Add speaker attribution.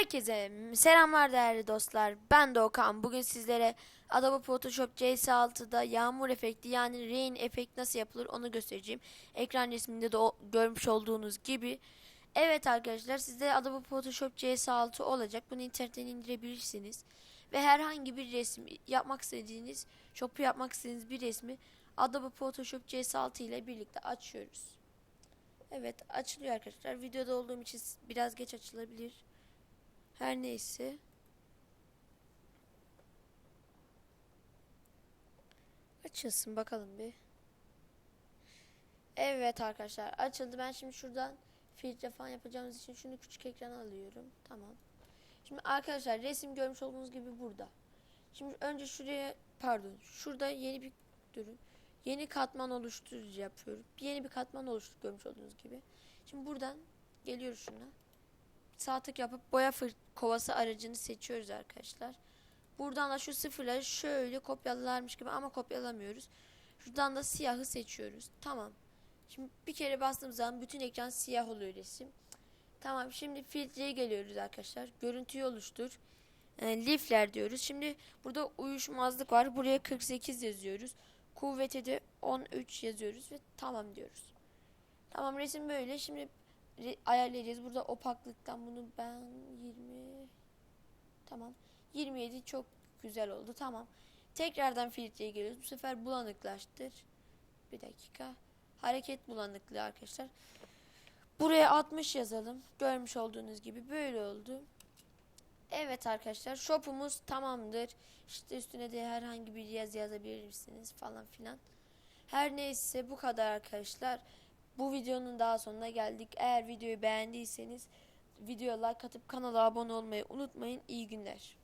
Speaker 1: Herkese selamlar değerli dostlar. Ben Doğukan. Bugün sizlere Adobe Photoshop CS6'da yağmur efekti yani rain efekt nasıl yapılır onu göstereceğim. Ekran resminde de o, görmüş olduğunuz gibi. Evet arkadaşlar sizde Adobe Photoshop CS6 olacak. Bunu internetten indirebilirsiniz. Ve herhangi bir resim yapmak istediğiniz, shop'u yapmak istediğiniz bir resmi Adobe Photoshop CS6 ile birlikte açıyoruz. Evet açılıyor arkadaşlar. Videoda olduğum için biraz geç açılabilir. Her neyse. Açılsın bakalım bir. Evet arkadaşlar açıldı. Ben şimdi şuradan filtre falan yapacağımız için şunu küçük ekrana alıyorum. Tamam. Şimdi arkadaşlar resim görmüş olduğunuz gibi burada. Şimdi önce şuraya pardon şurada yeni bir durun. Yeni katman oluşturucu yapıyorum. Yeni bir katman oluştur görmüş olduğunuz gibi. Şimdi buradan geliyoruz şuna sağ tık yapıp boya kovası aracını seçiyoruz arkadaşlar. Buradan da şu sıfırları şöyle kopyalarmış gibi ama kopyalamıyoruz. Şuradan da siyahı seçiyoruz. Tamam. Şimdi bir kere bastığımız zaman bütün ekran siyah oluyor resim. Tamam şimdi filtreye geliyoruz arkadaşlar. Görüntüyü oluştur. E, lifler diyoruz. Şimdi burada uyuşmazlık var. Buraya 48 yazıyoruz. Kuvvete de 13 yazıyoruz ve tamam diyoruz. Tamam resim böyle. Şimdi ayarlayacağız. Burada opaklıktan bunu ben 20 tamam. 27 çok güzel oldu. Tamam. Tekrardan filtreye geliyoruz. Bu sefer bulanıklaştır. Bir dakika. Hareket bulanıklığı arkadaşlar. Buraya 60 yazalım. Görmüş olduğunuz gibi böyle oldu. Evet arkadaşlar shopumuz tamamdır. İşte üstüne de herhangi bir yaz yazabilirsiniz falan filan. Her neyse bu kadar arkadaşlar. Bu videonun daha sonuna geldik. Eğer videoyu beğendiyseniz videoya like atıp kanala abone olmayı unutmayın. İyi günler.